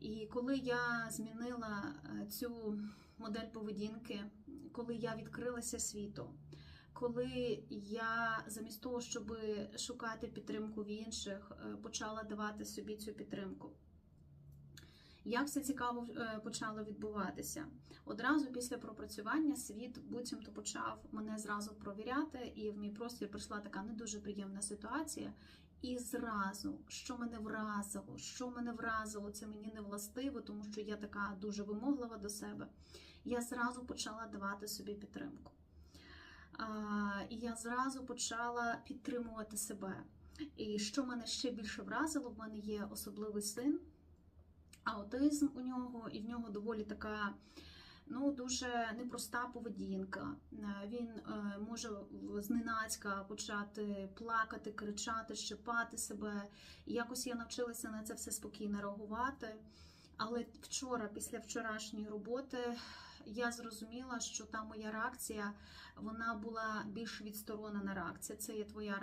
І коли я змінила е, цю модель поведінки, коли я відкрилася світу, коли я замість того, щоб шукати підтримку в інших, е, почала давати собі цю підтримку. Як все цікаво е, почало відбуватися? Одразу після пропрацювання світ буцімто почав мене зразу провіряти, і в мій простір прийшла така не дуже приємна ситуація. І зразу, що мене вразило, що мене вразило, це мені не властиво, тому що я така дуже вимоглива до себе. Я зразу почала давати собі підтримку. І я зразу почала підтримувати себе. І що мене ще більше вразило, в мене є особливий син, аутизм у нього, і в нього доволі така. Ну, дуже непроста поведінка. Е, Він е, може зненацька почати плакати, кричати, щипати себе. Якось я навчилася на це все спокійно реагувати. Але вчора, після вчорашньої роботи, я зрозуміла, що та моя реакція вона була більш відсторонена реакція. Це є твоя